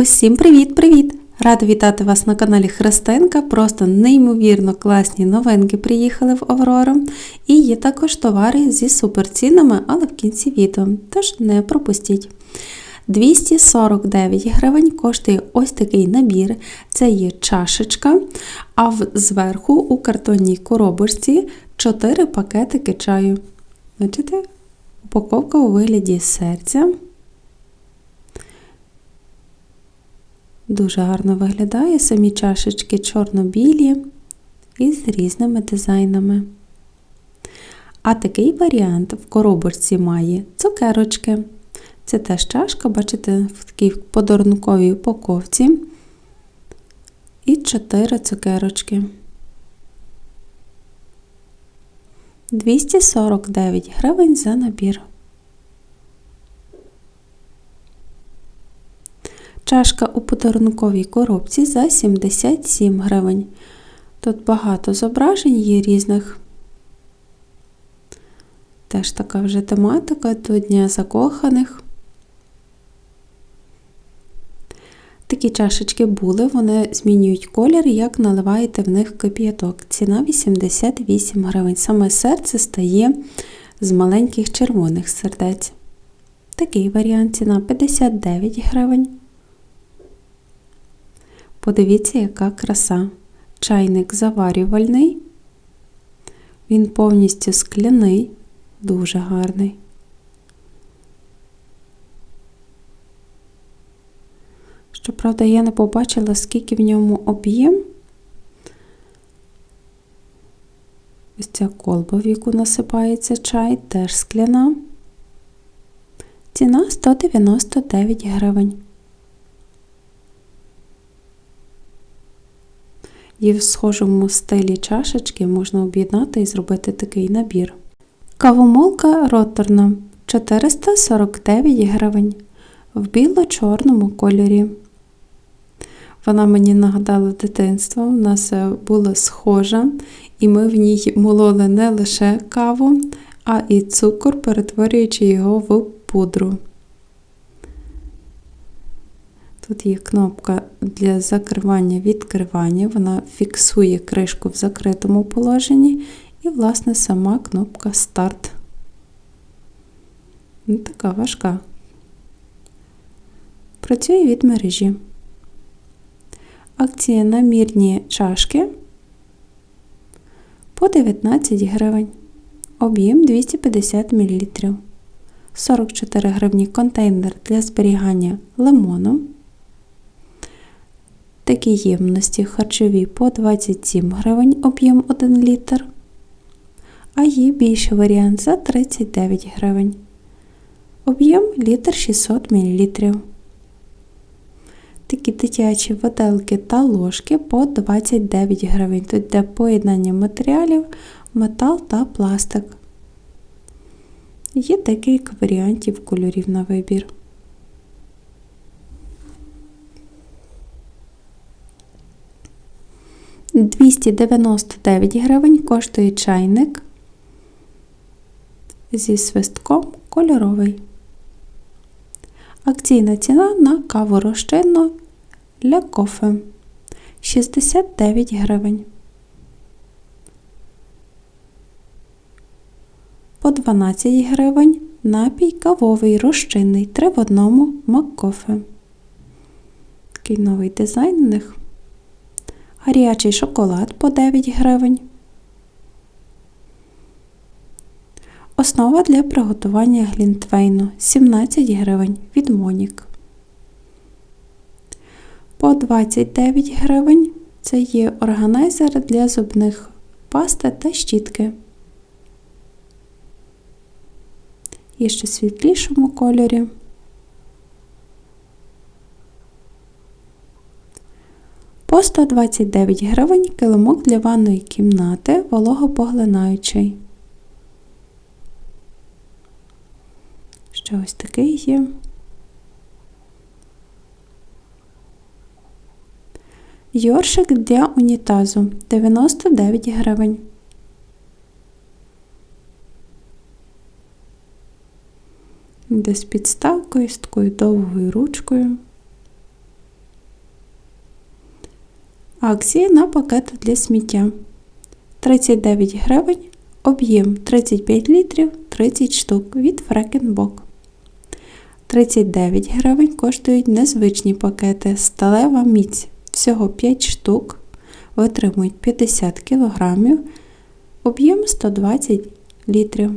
Усім привіт-привіт! Рада вітати вас на каналі Христинка. Просто неймовірно класні новинки приїхали в Аврору. І є також товари зі суперцінами, але в кінці відео. Тож не пропустіть. 249 гривень коштує ось такий набір. Це є чашечка, а зверху у картонній коробочці 4 пакетики чаю. Бачите? Упаковка у вигляді серця. Дуже гарно виглядає самі чашечки чорно-білі і з різними дизайнами. А такий варіант в коробочці має цукерочки. Це теж чашка, бачите, в такій подарунковій упаковці. І 4 цукерочки. 249 гривень за набір. Чашка у подарунковій коробці за 77 гривень. Тут багато зображень є різних. Теж така вже тематика до Дня закоханих. Такі чашечки були, вони змінюють колір, як наливаєте в них кип'яток. Ціна 88 гривень. Саме серце стає з маленьких червоних сердець. Такий варіант ціна 59 гривень. Подивіться, яка краса. Чайник заварювальний. Він повністю скляний, дуже гарний. Щоправда, я не побачила, скільки в ньому об'єм. Ось ця колба, в яку насипається чай, теж скляна. Ціна 199 гривень. І в схожому стилі чашечки можна об'єднати і зробити такий набір. Кавомолка роторна 449 гривень в біло-чорному кольорі. Вона мені нагадала дитинство, у нас е, була схожа, і ми в ній мололи не лише каву, а і цукор, перетворюючи його в пудру. Тут є кнопка для закривання відкривання, вона фіксує кришку в закритому положенні, і, власне, сама кнопка старт. Ну, така важка. Працює від мережі. Акція на мірні чашки по 19 гривень. Об'єм 250 мл. 44 гривні контейнер для зберігання лимону. Такі ємності харчові по 27 гривень об'єм 1 літр. А є більший варіант за 39 гривень. Об'єм літр 600 мл. Такі дитячі виделки та ложки по 29 гривень. Тут йде поєднання матеріалів, метал та пластик. Є декілька варіантів кольорів на вибір. «299 гривень коштує чайник зі свистком кольоровий. Акційна ціна на каву розчинну для кофе 69 гривень. По 12 гривень напій кавовий розчинний 3 в одному Маккофе. Такий новий дизайн у них. Гарячий шоколад по 9 гривень. Основа для приготування глінтвейну 17 гривень від Монік. По 29 гривень це є органайзер для зубних пасти та щітки. Є ще світлішому кольорі. По 129 гривень килимок для ванної кімнати вологопоглинаючий. Ще ось такий є. Йоршик для унітазу 99 гривень. Де з підставкою, з такою довгою ручкою. Акції на пакети для сміття. 39 гривень, об'єм 35 літрів, 30 штук від Фрекенбок. 39 гривень коштують незвичні пакети сталева міць. Всього 5 штук. Витримують 50 кг, об'єм 120 літрів.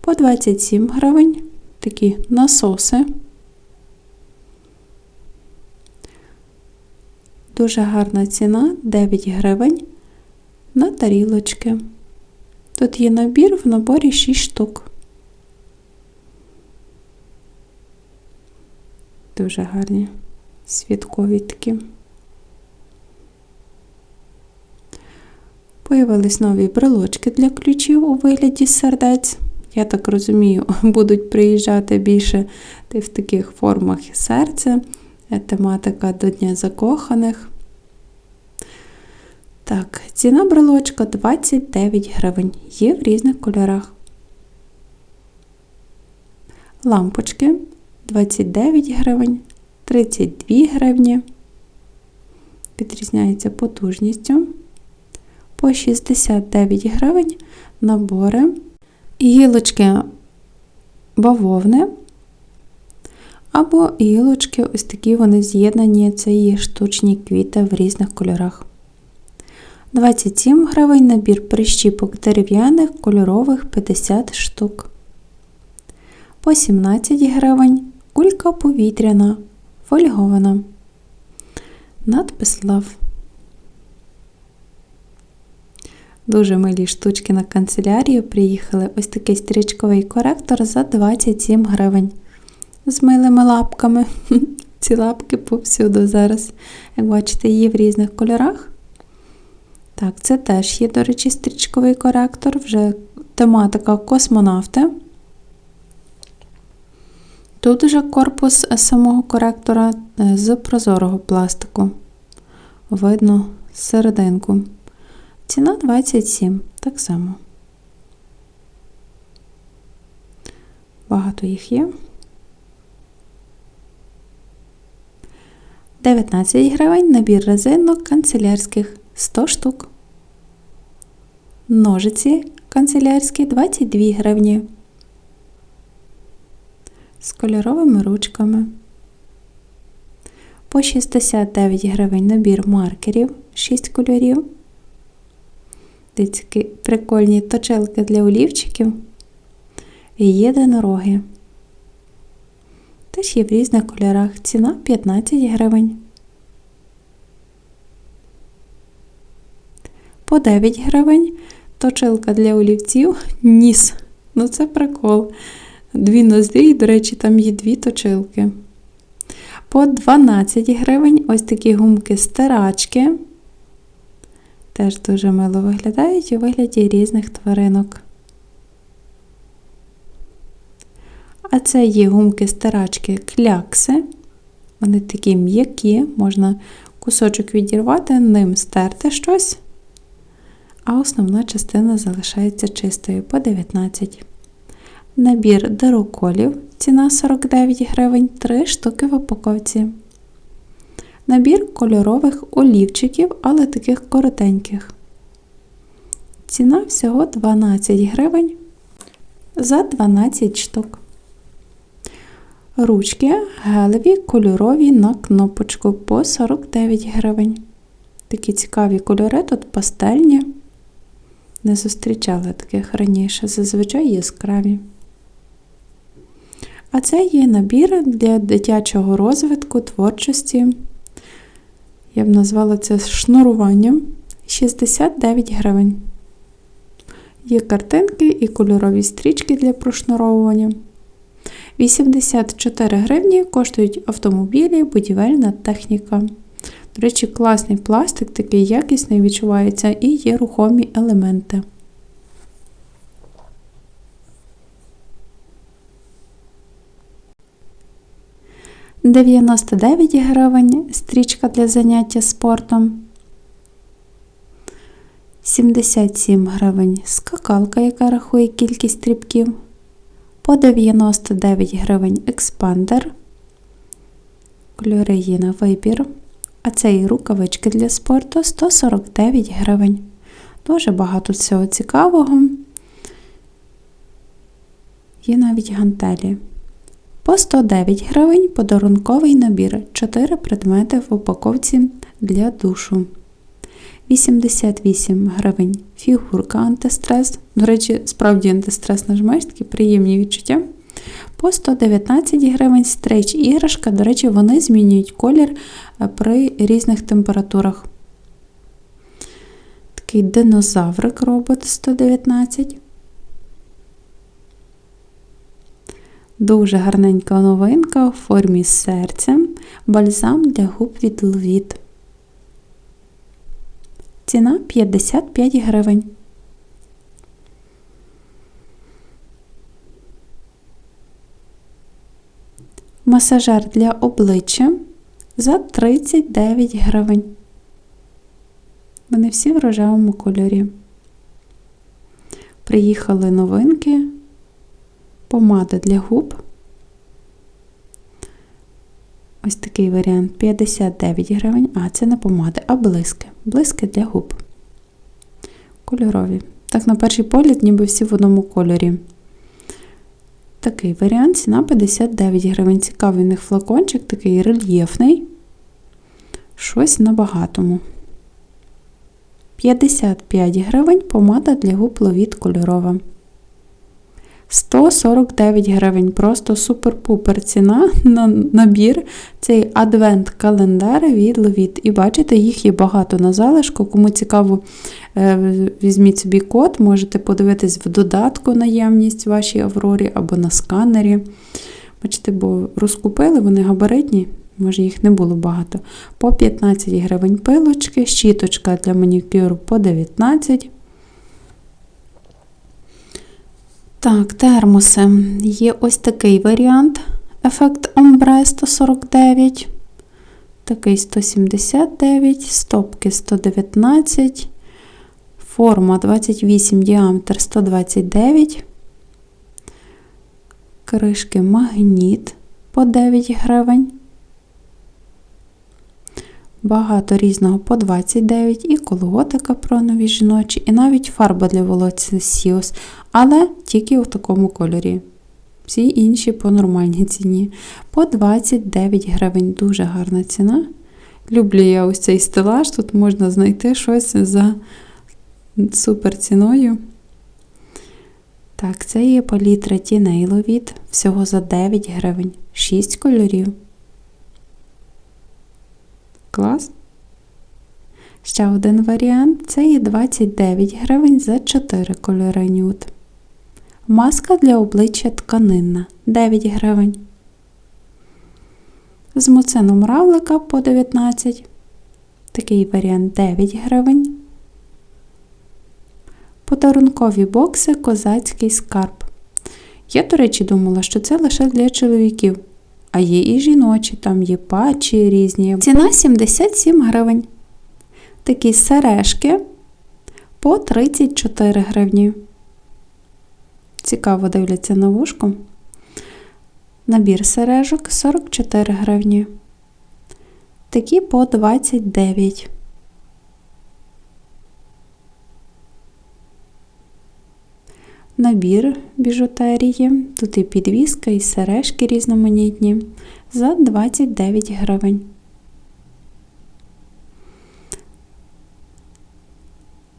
По 27 гривень такі насоси. Дуже гарна ціна 9 гривень на тарілочки. Тут є набір в наборі 6 штук. Дуже гарні святкові такі. Появились нові брелочки для ключів у вигляді сердець. Я так розумію, будуть приїжджати більше в таких формах серця, тематика до Дня закоханих. Так, ціна брелочка 29 гривень. Є в різних кольорах. Лампочки 29 гривень, 32 гривні. Відрізняється потужністю. По 69 гривень набори, гілочки бавовни. Або гілочки, ось такі вони з'єднані, це є штучні квіти в різних кольорах. 27 гривень набір прищіпок дерев'яних кольорових 50 штук. По 17 гривень кулька повітряна, фольгована. Надпис Love. Дуже милі штучки на канцелярію приїхали. Ось такий стрічковий коректор за 27 гривень. З милими лапками. Ці лапки повсюду зараз. Як бачите, є в різних кольорах. Так, це теж є, до речі, стрічковий коректор, вже тематика космонавти. Тут вже корпус самого коректора е, з прозорого пластику. Видно серединку. Ціна 27, так само. Багато їх є. 19 гривень набір резинок канцелярських 100 штук. Ножиці канцелярські 22 гривні. З кольоровими ручками. По 69 гривень набір маркерів 6 кольорів. Такі прикольні точилки для олівчиків. І єдинороги. Теж є в різних кольорах. Ціна 15 гривень. По 9 гривень точилка для олівців, ніс. Ну це прикол. Дві ноздрі, до речі, там є дві точилки. По 12 гривень ось такі гумки стирачки. Теж дуже мило виглядають у вигляді різних тваринок. А це є гумки-стирачки клякси. Вони такі м'які, можна кусочок відірвати, ним стерти щось, а основна частина залишається чистою по 19. Набір дироколів, ціна 49 гривень, 3 штуки в упаковці. Набір кольорових олівчиків, але таких коротеньких. Ціна всього 12 гривень за 12 штук. Ручки гелеві кольорові на кнопочку по 49 гривень. Такі цікаві кольори тут пастельні. Не зустрічала таких раніше, зазвичай яскраві. А це є набір для дитячого розвитку, творчості. Я б назвала це шнуруванням 69 гривень. Є картинки і кольорові стрічки для прошнуровування. 84 гривні коштують автомобілі, будівельна техніка. До речі, класний пластик, такий якісний відчувається і є рухомі елементи. Дев'яносто дев'ять гривень стрічка для заняття спортом. 77 гривень скакалка, яка рахує кількість стрибків по 99 гривень експандер. Кольори на вибір. А це і рукавички для спорту 149 гривень. Дуже багато всього цікавого. Є навіть гантелі. По 109 гривень подарунковий набір. 4 предмети в упаковці для душу. 88 гривень фігурка антистрес. До речі, справді антистрес нажимаєш, такі приємні відчуття. По 119 гривень стрейч іграшка. До речі, вони змінюють колір е, при різних температурах. Такий динозаврик робот 119. Дуже гарненька новинка у формі серця. Бальзам для губ від Лвіт. Ціна 55 гривень. Масажер для обличчя за 39 гривень. Вони всі в рожевому кольорі. Приїхали новинки, помада для губ. Ось такий варіант 59 гривень, а це не помади, а блиски. Блиски для губ. Кольорові. Так, на перший погляд, ніби всі в одному кольорі. Такий варіант ціна 59 гривень. Цікавий у них флакончик, такий рельєфний. Щось на багатому. 55 гривень помада для губ ловіт кольорова. 149 гривень. Просто супер-пупер ціна на набір. Цей адвент-календар від Ловіт. І бачите, їх є багато на залишку. Кому цікаво, е, візьміть собі код, можете подивитись в додатку наявність вашій Аврорі або на сканері. Бачите, бо розкупили, вони габаритні. Може, їх не було багато. По 15 гривень пилочки, щіточка для манікюру по 19 Так, термоси. Є ось такий варіант. Ефект омбре 149, такий 179, стопки 119, форма 28, діаметр 129, кришки магніт по 9 гривень. Багато різного по 29 і колготи капронові жіночі, і навіть фарба для волосся Сіос, але тільки у такому кольорі. Всі інші по нормальній ціні. По 29 гривень дуже гарна ціна. Люблю я ось цей стелаж, тут можна знайти щось за супер ціною. Так, це є палітра тіней ловіт, всього за 9 гривень, 6 кольорів. Клас. Ще один варіант це є 29 гривень за 4 кольори нюд. Маска для обличчя тканинна 9 гривень. З муцином равлика по 19. Такий варіант 9 гривень. Подарункові бокси козацький скарб. Я, до речі, думала, що це лише для чоловіків. А є і жіночі, там є патчі різні. Ціна 77 гривень. Такі сережки по 34 гривні. Цікаво дивляться на вушку. Набір сережок 44 гривні. Такі по 29. Набір біжутерії. Тут і підвіска, і сережки різноманітні за 29 гривень.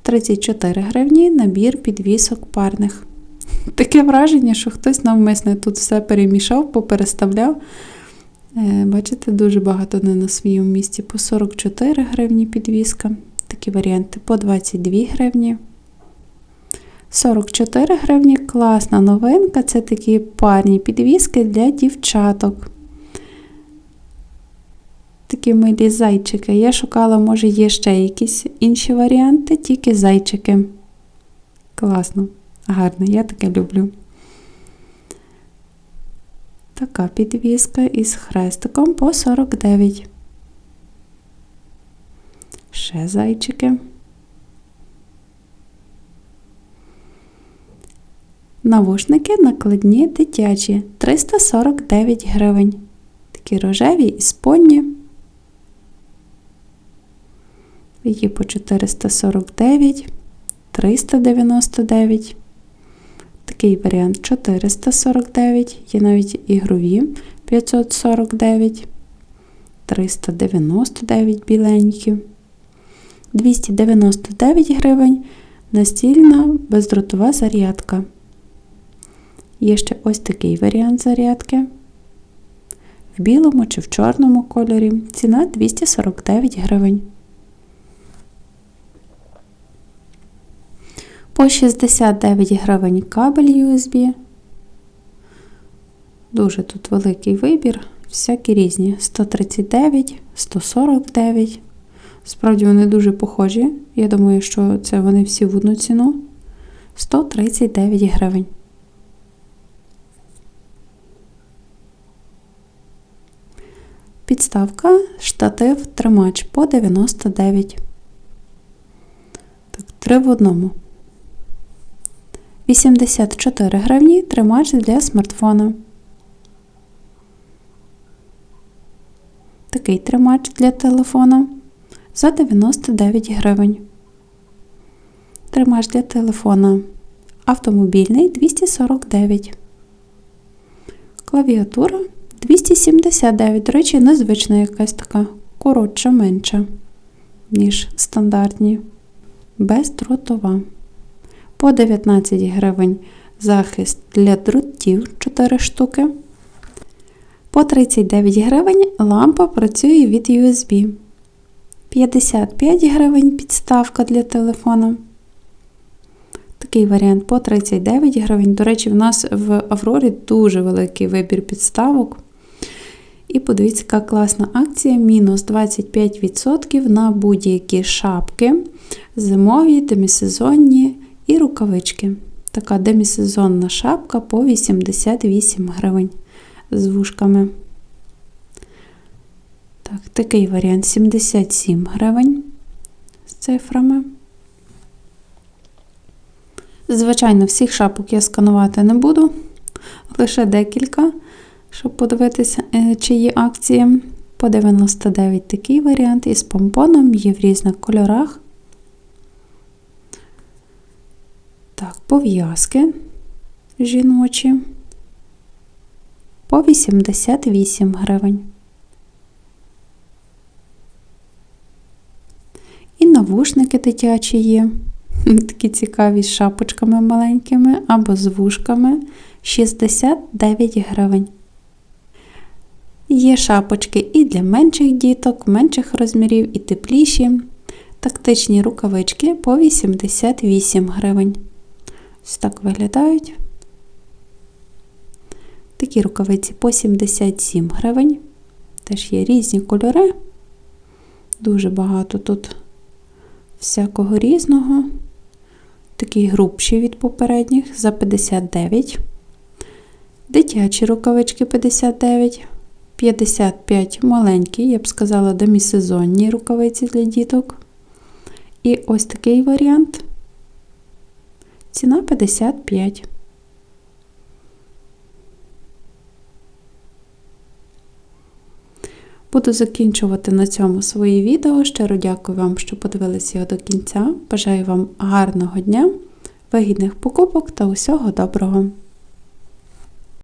Тридцять чотири гривні набір підвісок парних. Таке враження, що хтось навмисне тут все перемішав, попереставляв. Е, бачите, дуже багато не на своєму місці. По 44 гривні підвіска. Такі варіанти по 22 гривні. 44 гривні класна новинка. Це такі парні підвіски для дівчаток. Такі милі зайчики. Я шукала, може, є ще якісь інші варіанти, тільки зайчики. Класно, гарно, я таке люблю. Така підвіска із хрестиком по 49. Ще зайчики. Навушники накладні дитячі 349 гривень. Такі рожеві і спонні. Є по 449, 399. Такий варіант 449. Є навіть ігрові 549, 399 біленькі, 299 гривень. Настільна бездротова зарядка. Є ще ось такий варіант зарядки. В білому чи в чорному кольорі. Ціна 249 гривень. По 69 гривень кабель USB. Дуже тут великий вибір. Всякі різні. 139, 149. Справді вони дуже похожі. Я думаю, що це вони всі в одну ціну. 139 гривень. Підставка, штатив, тримач по 99. Так, три в одному. 84 гривні тримач для смартфона. Такий тримач для телефона за 99 гривень. Тримач для телефона автомобільний 249. Клавіатура 279. До речі, незвична якась така коротша, менша, ніж стандартні. Бездротова. По 19 гривень захист для дротів 4 штуки. По 39 гривень лампа працює від USB. 55 гривень підставка для телефона. Такий варіант по 39 гривень. До речі, в нас в Аврорі дуже великий вибір підставок. І подивіться, яка класна акція: мінус 25% на будь-які шапки, зимові, демісезонні і рукавички. Така демісезонна шапка по 88 гривень з вушками. Так, такий варіант 77 гривень з цифрами. Звичайно, всіх шапок я сканувати не буду, лише декілька, щоб подивитися, е, чи є акції. По 99 такий варіант із помпоном, є в різних кольорах. Так, пов'язки жіночі по 88 гривень. І навушники дитячі є. Такі цікаві з шапочками маленькими або з вушками 69 гривень. Є шапочки і для менших діток, менших розмірів і тепліші. Тактичні рукавички по 88 гривень. Ось так виглядають. Такі рукавиці по 77 гривень. Теж є різні кольори. Дуже багато тут всякого різного. Такі грубші від попередніх за 59. Дитячі рукавички 59. 55 маленькі, я б сказала, демісезонні рукавиці для діток. І ось такий варіант. Ціна 55. Буду закінчувати на цьому своє відео. Щиро дякую вам, що подивилися його до кінця. Бажаю вам гарного дня, вигідних покупок та усього доброго!